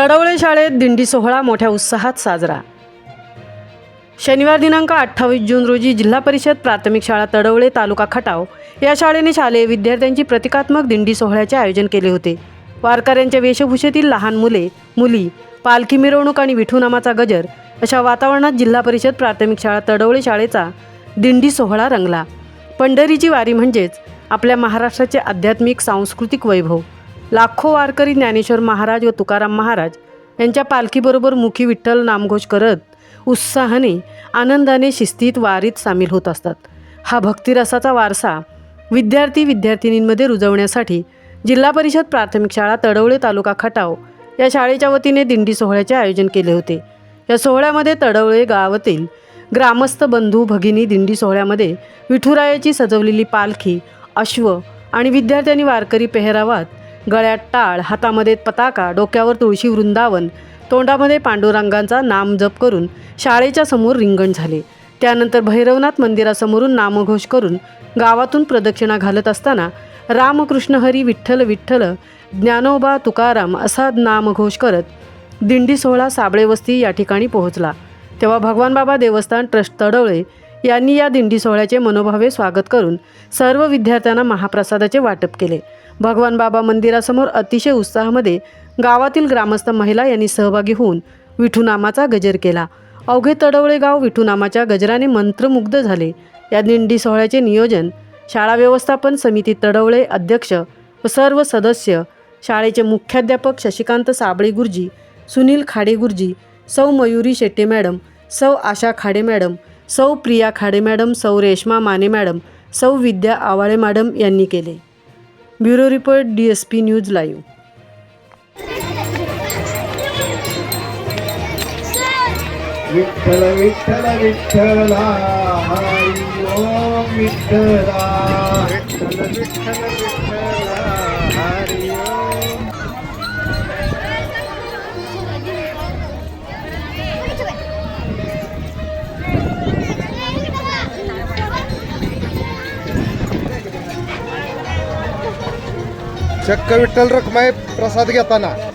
तडवळे शाळेत दिंडी सोहळा मोठ्या उत्साहात साजरा. शनिवार दिनांक अठ्ठावीस जून रोजी जिल्हा परिषद प्राथमिक शाळा तडवळे तालुका खटाव या शाळेने शालेय विद्यार्थ्यांची प्रतिकात्मक दिंडी सोहळ्याचे आयोजन केले होते. वारकऱ्यांच्या वेशभूषेतील लहान मुले मुली पालखी मिरवणूक आणि विठूनामाचा गजर अशा वातावरणात जिल्हा परिषद प्राथमिक शाळा तडवळे शाळेचा दिंडी सोहळा रंगला. पंढरीची वारी म्हणजेच आपल्या महाराष्ट्राचे आध्यात्मिक सांस्कृतिक वैभव. लाखो वारकरी ज्ञानेश्वर महाराज व तुकाराम महाराज यांच्या पालखीबरोबर मुखी विठ्ठल नामघोष करत उत्साहाने आनंदाने शिस्तीत वारीत सामील होत असतात. हा भक्तिरसाचा वारसा विद्यार्थी विद्यार्थिनींमध्ये रुजवण्यासाठी जिल्हा परिषद प्राथमिक शाळा तडवळे तालुका खटाव या शाळेच्या वतीने दिंडी सोहळ्याचे आयोजन केले होते. या सोहळ्यामध्ये तडवळे गावातील ग्रामस्थ बंधू भगिनी दिंडी सोहळ्यामध्ये विठुरायाची सजवलेली पालखी अश्व आणि विद्यार्थ्यांनी वारकरी पेहरावात गळ्यात टाळ हातामध्ये पताका डोक्यावर तुळशी वृंदावन तोंडामध्ये पांडुरंगांचा नाम जप करून शाळेच्या समोर रिंगण झाले. त्यानंतर भैरवनाथ मंदिरासमोरून नामघोष करून गावातून प्रदक्षिणा घालत असताना रामकृष्ण हरी विठ्ठल विठ्ठल ज्ञानोबा तुकाराम असा नामघोष करत दिंडी सोहळा साबळेवस्ती या ठिकाणी पोहोचला. तेव्हा भगवान बाबा देवस्थान ट्रस्ट तडवळे यांनी या दिंडी सोहळ्याचे मनोभावे स्वागत करून सर्व विद्यार्थ्यांना महाप्रसादाचे वाटप केले. भगवान बाबा मंदिरासमोर अतिशय उत्साहामध्ये गावातील ग्रामस्थ महिला यांनी सहभागी होऊन विठूनामाचा गजर केला. अवघे तडवळे गाव विठूनामाच्या गजराने मंत्रमुग्ध झाले. या दिंडी सोहळ्याचे नियोजन शाळा व्यवस्थापन समिती तडवळे अध्यक्ष व सर्व सदस्य शाळेचे मुख्याध्यापक शशिकांत साबळे गुरुजी सुनील खाडे गुरुजी सौ मयुरी शेट्टे मॅडम सौ आशा खाडे मॅडम सौ प्रिया खाडे मॅडम सौ रेश्मा माने मॅडम सौ विद्या आवाळे मॅडम यांनी केले. Bureau report D S P news live. Vitthal Vitthal विठ्ठला हरी ओम विठ्ठला विठ्ठल विठ्ठल विठ्ठला चक्क विठ्ठल रखमाई प्रसाद घेताना.